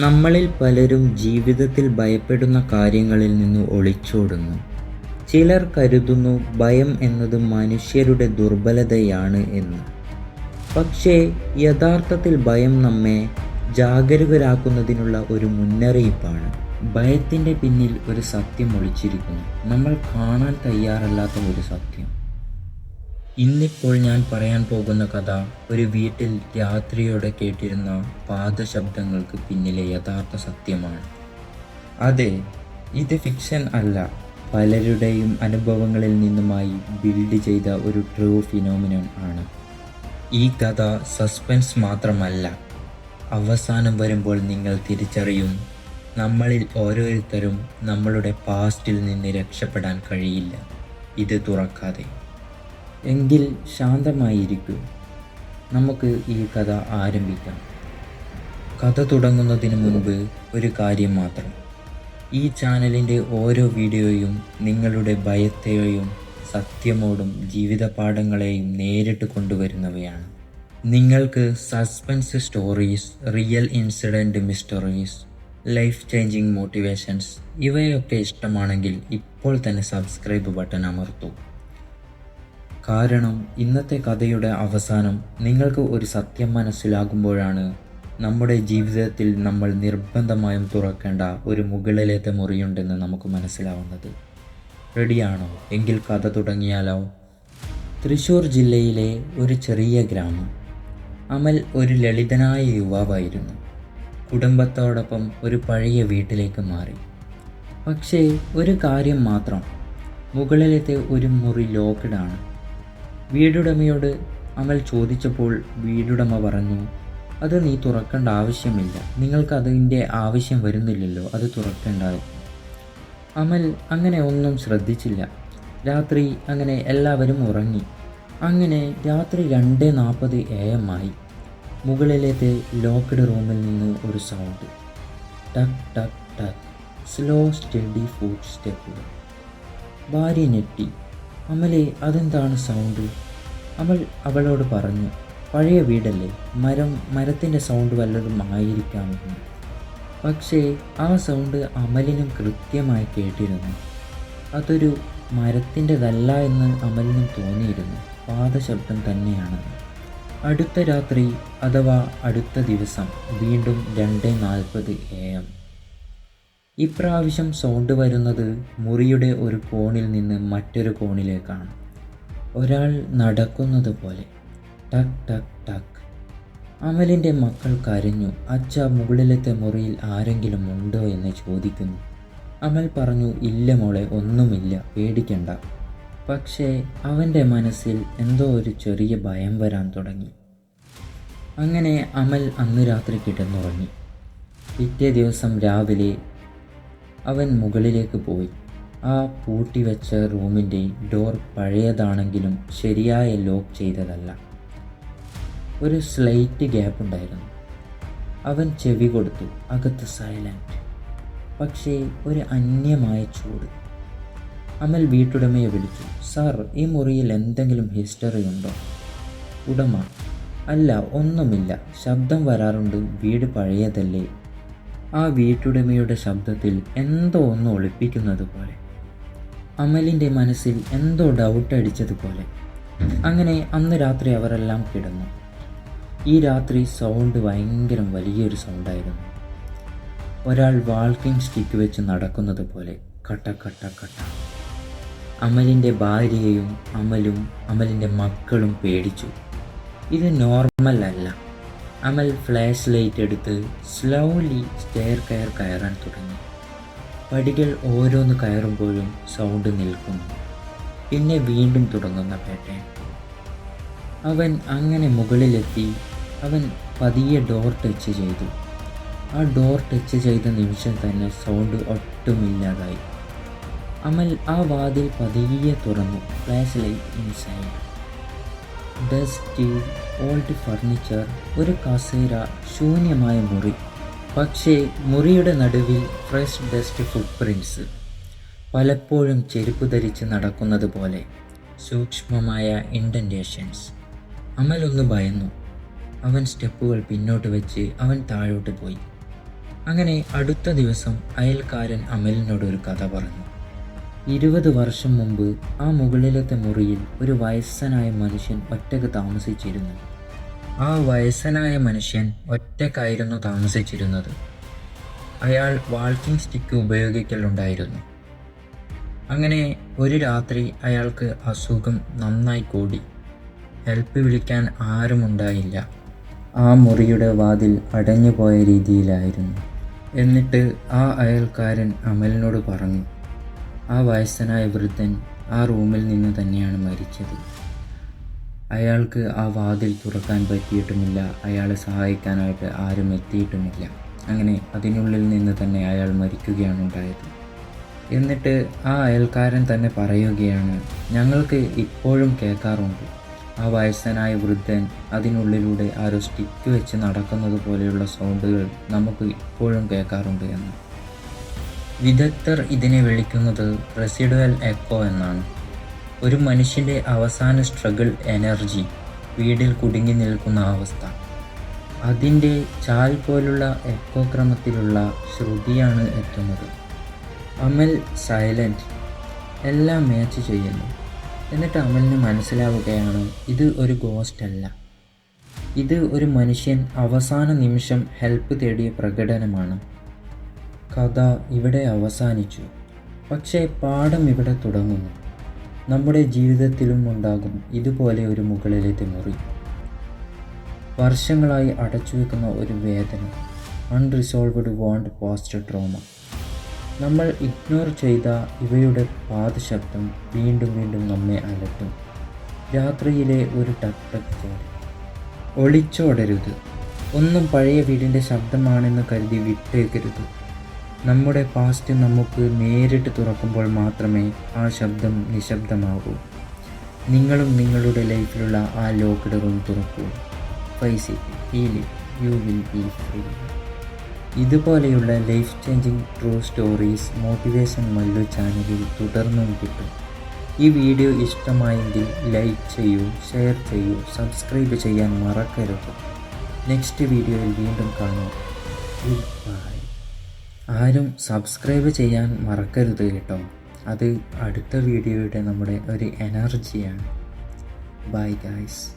നമ്മളിൽ പലരും ജീവിതത്തിൽ ഭയപ്പെടുന്ന കാര്യങ്ങളിൽ നിന്ന് ഒളിച്ചോടുന്നു. ചിലർ കരുതുന്നു ഭയം എന്നത് മനുഷ്യരുടെ ദുർബലതയാണ് എന്ന്. പക്ഷേ യഥാർത്ഥത്തിൽ ഭയം നമ്മെ ജാഗരൂകരാക്കുന്നതിനുള്ള ഒരു മുന്നറിയിപ്പാണ്. ഭയത്തിന്റെ പിന്നിൽ ഒരു സത്യം ഒളിച്ചിരിക്കുന്നു. നമ്മൾ കാണാൻ തയ്യാറല്ലാത്ത ഒരു സത്യം. ഇന്നിപ്പോൾ ഞാൻ പറയാൻ പോകുന്ന കഥ ഒരു വീട്ടിൽ രാത്രിയോടെ കേട്ടിരുന്ന പാദശബ്ദങ്ങൾക്ക് പിന്നിലെ യഥാർത്ഥ സത്യമാണ്. അതെ ഇത് ഫിക്ഷൻ അല്ല. പലരുടെയും അനുഭവങ്ങളിൽ നിന്നുമായി ബിൽഡ് ചെയ്ത ഒരു ട്രൂ ഫിനോമിനൻ ആണ്. ഈ കഥ സസ്പെൻസ് മാത്രമല്ല. അവസാനം വരുമ്പോൾ നിങ്ങൾ തിരിച്ചറിയും നമ്മളിൽ ഓരോരുത്തരും നമ്മളുടെ പാസ്റ്റിൽ നിന്ന് രക്ഷപ്പെടാൻ കഴിയില്ല. ഇത് തുറക്കാതെ. എങ്കിൽ ശാന്തമായിരിക്കൂ. നമുക്ക് ഈ കഥ ആരംഭിക്കാം. കഥ തുടങ്ങുന്നതിന് മുൻപ് ഒരു കാര്യം മാത്രം. ഈ ചാനലിന്റെ ഓരോ വീഡിയോയും നിങ്ങളുടെ ഭയത്തെയും സത്യമോടും ജീവിത പാഠങ്ങളെയും നേരിട്ട് കൊണ്ടുവരുന്നവയാണ്. നിങ്ങൾക്ക് suspense stories real incident mysteries life changing motivations ഇവയൊക്കെ ഇഷ്ടമാണെങ്കിൽ ഇപ്പോൾ തന്നെ സബ്സ്ക്രൈബ് ബട്ടൺ അമർത്തൂ. കാരണം ഇന്നത്തെ കഥയുടെ അവസാനം നിങ്ങൾക്ക് ഒരു സത്യം മനസ്സിലാകുമ്പോഴാണ് നമ്മുടെ ജീവിതത്തിൽ നമ്മൾ നിർബന്ധമായും തുറക്കേണ്ട ഒരു മുകളിലത്തെ മുറിയുണ്ടെന്ന് നമുക്ക് മനസ്സിലാവുന്നത്. റെഡിയാണോ? എങ്കിൽ കഥ തുടങ്ങിയാലോ? തൃശ്ശൂർ ജില്ലയിലെ ഒരു ചെറിയ ഗ്രാമം. അമൽ ഒരു ലളിതനായ യുവാവായിരുന്നു. കുടുംബത്തോടൊപ്പം ഒരു പഴയ വീട്ടിലേക്ക് മാറി. പക്ഷേ ഒരു കാര്യം മാത്രം. മുകളിലത്തെ ഒരു മുറി ലോക്ക്ഡ് ആണ്. വീടുടമയോട് അമൽ ചോദിച്ചപ്പോൾ വീടുടമ പറഞ്ഞു അത് നീ തുറക്കേണ്ട ആവശ്യമില്ല. നിങ്ങൾക്ക് അതിന്റെ ആവശ്യം വരുന്നില്ലല്ലോ അത് തുറക്കേണ്ട അമൽ അങ്ങനെ ഒന്നും ശ്രദ്ധിച്ചില്ല. രാത്രി അങ്ങനെ എല്ലാവരും ഉറങ്ങി. അങ്ങനെ രാത്രി രണ്ട് നാൽപ്പത് എ എം ആയി. മുകളിലത്തെ ലോക്ക്ഡ് റൂമിൽ നിന്ന് ഒരു സൗണ്ട്. ടക് ടക് ടക്. സ്ലോ സ്റ്റഡി ഫുഡ് സ്റ്റെപ്പുകൾ ഭാര്യ ഞെട്ടി. അമലെ അതെന്താണ് സൗണ്ട് അമൽ അവളോട് പറഞ്ഞു പഴയ വീടല്ലേ മരം മരത്തിന്റെ സൗണ്ട് വല്ലതും ആയിരിക്കാമെന്ന്. പക്ഷേ ആ സൗണ്ട് അമലിനും കൃത്യമായി കേട്ടിരുന്നു. അതൊരു മരത്തിന്റെതല്ല എന്ന് അമലിനും തോന്നിയിരുന്നു. പാദശബ്ദം തന്നെയാണെന്ന്. അടുത്ത രാത്രി അഥവാ അടുത്ത ദിവസം വീണ്ടും രണ്ട് നാൽപ്പത് എ എം. ഇപ്രാവശ്യം സൗണ്ട് വരുന്നത് മുറിയുടെ ഒരു കോണിൽ നിന്ന് മറ്റൊരു കോണിലേക്കാണ്. ഒരാൾ നടക്കുന്നത് പോലെ. ടക് ടക് ടക്ക് അമലിന്റെ മക്കൾ കരഞ്ഞു. അച്ഛ മുകളിലത്തെ മുറിയിൽ ആരെങ്കിലും ഉണ്ടോ എന്ന് ചോദിക്കുന്നു. അമൽ പറഞ്ഞു ഇല്ല മോളെ ഒന്നുമില്ല. പേടിക്കണ്ട. പക്ഷേ അവന്റെ മനസ്സിൽ എന്തോ ഒരു ചെറിയ ഭയം വരാൻ തുടങ്ങി. അങ്ങനെ അമൽ അന്ന് രാത്രി കിടന്നുറങ്ങി. പിറ്റേ ദിവസം രാവിലെ അവൻ മുകളിലേക്ക് പോയി. ആ പൂട്ടിവെച്ച റൂമിന്റെ ഡോർ പഴയതാണെങ്കിലും ശരിയായ ലോക്ക് ചെയ്തതല്ല. ഒരു സ്ലൈറ്റ് ഗ്യാപ്പ് ഉണ്ടായിരുന്നു. അവൻ ചെവി കൊടുത്തു അകത്ത് സൈലന്റ് പക്ഷേ ഒരു അന്യമായ ചൂട്. അമൽ വീട്ടുടമയെ വിളിച്ചു സാർ ഈ മുറിയിൽ എന്തെങ്കിലും ഹിസ്റ്ററി ഉണ്ടോ? ഉടമ? അല്ല ഒന്നുമില്ല. ശബ്ദം വരാറുണ്ട്. വീട് പഴയതല്ലേ? ആ വീട്ടുടമയുടെ ശബ്ദത്തിൽ എന്തോ ഒന്ന് ഒളിപ്പിക്കുന്നത് പോലെ. അമലിന്റെ മനസ്സിൽ എന്തോ ഡൗട്ട് അടിച്ചതുപോലെ അങ്ങനെ അന്ന് രാത്രി അവരെല്ലാം കിടന്നു. ഈ രാത്രി സൗണ്ട് ഭയങ്കരം വലിയൊരു സൗണ്ടായിരുന്നു ഒരാൾ വാൾക്കിംഗ് സ്റ്റിക്ക് വെച്ച് നടക്കുന്നത് പോലെ കട്ട കട്ട കട്ട. അമലിന്റെ ഭാര്യയും അമലും അമലിന്റെ മക്കളും പേടിച്ചു. ഇത് നോർമൽ അല്ല. അമൽ ഫ്ലാഷ് ലൈറ്റ് എടുത്ത് സ്ലോലി സ്റ്റെയർ കയർ കയറാൻ തുടങ്ങി. പടികൾ ഓരോന്ന് കയറുമ്പോഴും സൗണ്ട് നിൽക്കുന്നു. പിന്നെ വീണ്ടും തുടങ്ങുന്ന പേട്ടൻ അവൻ അങ്ങനെ മുകളിലെത്തി. അവൻ പതിയെ ഡോർ ടച്ച് ചെയ്തു. ആ ഡോർ ടച്ച് ചെയ്ത നിമിഷം തന്നെ സൗണ്ട് ഒട്ടുമില്ലാതായി. അമൽ ആ വാതിൽ പതിയെ തുറന്നു. Flash light inside dusty old furniture ഒരു കസേര ശൂന്യമായ മുറി. പക്ഷേ മുറിയുടെ നടുവിൽ ഫ്രഷ് ഡസ്റ്റ് ഫുട് പ്രിൻസ് പലപ്പോഴും ചെരുപ്പ് ധരിച്ച് നടക്കുന്നത് പോലെ സൂക്ഷ്മമായ ഇൻഡന്റേഷൻസ് അമൽ ഒന്ന് ഭയന്നു. അവൻ സ്റ്റെപ്പുകൾ പിന്നോട്ട് വെച്ച് അവൻ താഴോട്ട് പോയി. അങ്ങനെ അടുത്ത ദിവസം അയൽക്കാരൻ അമലിനോട് ഒരു കഥ പറഞ്ഞു. ഇരുപത് വർഷം മുമ്പ് ആ മുകളിലത്തെ മുറിയിൽ ഒരു വയസ്സനായ മനുഷ്യൻ ഒറ്റയ്ക്ക് താമസിച്ചിരുന്നു. ആ വയസ്സനായ മനുഷ്യൻ ഒറ്റക്കായിരുന്നു താമസിച്ചിരുന്നത്. അയാൾ വാൾക്കിംഗ് സ്റ്റിക്ക് ഉപയോഗിക്കലുണ്ടായിരുന്നു. അങ്ങനെ ഒരു രാത്രി അയാൾക്ക് അസുഖം നന്നായി കൂടി. ഹെൽപ്പ് വിളിക്കാൻ ആരുമുണ്ടായില്ല ആ മുറിയുടെ വാതിൽ അടഞ്ഞുപോയ രീതിയിലായിരുന്നു. എന്നിട്ട് ആ അയൽക്കാരൻ അമലിനോട് പറഞ്ഞു ആ വയസ്സനായ വൃദ്ധൻ ആ റൂമിൽ നിന്ന് തന്നെയാണ് മരിച്ചത്. അയാൾക്ക് ആ വാതിൽ തുറക്കാൻ പറ്റിയിട്ടുമില്ല. അയാളെ സഹായിക്കാനായിട്ട് ആരും എത്തിയിട്ടുമില്ല. അങ്ങനെ അതിനുള്ളിൽ നിന്ന് തന്നെ അയാൾ മരിക്കുകയാണ് ഉണ്ടായത്. എന്നിട്ട് ആ അയൽക്കാരൻ തന്നെ പറയുകയാണ് ഞങ്ങൾക്ക് ഇപ്പോഴും കേൾക്കാറുണ്ട്. ആ വയസ്സനായ വൃദ്ധൻ അതിനുള്ളിലൂടെ ആരോ സ്റ്റിക്ക് വെച്ച് നടക്കുന്നത് പോലെയുള്ള സൗണ്ടുകൾ നമുക്ക് ഇപ്പോഴും കേൾക്കാറുണ്ട് എന്ന്. വിദഗ്ധർ ഇതിനെ വിളിക്കുന്നത് റെസിഡുവൽ എക്കോ എന്നാണ്. ഒരു മനുഷ്യന്റെ അവസാന സ്ട്രഗിൾ എനർജി വീടിൽ കുടുങ്ങി നിൽക്കുന്ന അവസ്ഥ. അതിന്റെ ചാൽ പോലുള്ള എക്കോ ക്രമത്തിലുള്ള ശ്രുതിയാണ് എത്തുന്നത്. അമൽ സൈലന്റ് എല്ലാം മാച്ച് ചെയ്യുന്നു. എന്നിട്ട് അമലിന് മനസ്സിലാവുകയാണ് ഇത് ഒരു ഗോസ്റ്റ് അല്ല. ഇത് ഒരു മനുഷ്യൻ അവസാന നിമിഷം ഹെൽപ്പ് തേടിയ പ്രകടനമാണ്. കഥ ഇവിടെ അവസാനിച്ചു. പക്ഷേ പാഠം ഇവിടെ തുടങ്ങുന്നു. നമ്മുടെ ജീവിതത്തിലും ഉണ്ടാകും ഇതുപോലെ ഒരു മുകളിലത്തെ മുറി. വർഷങ്ങളായി അടച്ചു വെക്കുന്ന ഒരു വേദന അൺറിസോൾവ്ഡ് വോണ്ട് പോസ്റ്റ് ട്രോമ നമ്മൾ ഇഗ്നോർ ചെയ്ത ഇവയുടെ പാദശബ്ദം വീണ്ടും വീണ്ടും നമ്മെ അലട്ടും. രാത്രിയിലെ ഒരു ടക് ടക് പോലെ ഒളിച്ചോടരുത്. ഒന്നും പഴയ വീടിന്റെ ശബ്ദമാണെന്ന് കരുതി വിട്ടേക്കരുത്. നമ്മുടെ പാസ്റ്റ് നമുക്ക് നേരിട്ട് തുറക്കുമ്പോൾ മാത്രമേ ആ ശബ്ദം നിശബ്ദമാകൂ. നിങ്ങളും നിങ്ങളുടെ ലൈഫിലുള്ള ആ ലോക്ക്ഡ് തുറക്കൂ. Faizy feel you will be free. ഇതുപോലെയുള്ള life changing true stories motivation Mallu ചാനലിൽ തുടർന്നും കിട്ടും. ഈ വീഡിയോ ഇഷ്ടമായെങ്കിൽ ലൈക്ക് ചെയ്യൂ ഷെയർ ചെയ്യൂ സബ്സ്ക്രൈബ് ചെയ്യാൻ മറക്കരുത്. നെക്സ്റ്റ് വീഡിയോയിൽ വീണ്ടും കാണാം. ഗുഡ് ബൈ ആരും സബ്സ്ക്രൈബ് ചെയ്യാൻ മറക്കരുത് കേട്ടോ. അത് അടുത്ത വീഡിയോയുടെ നമ്മുടെ ഒരു എനർജിയാണ് ബൈ ഗായ്സ്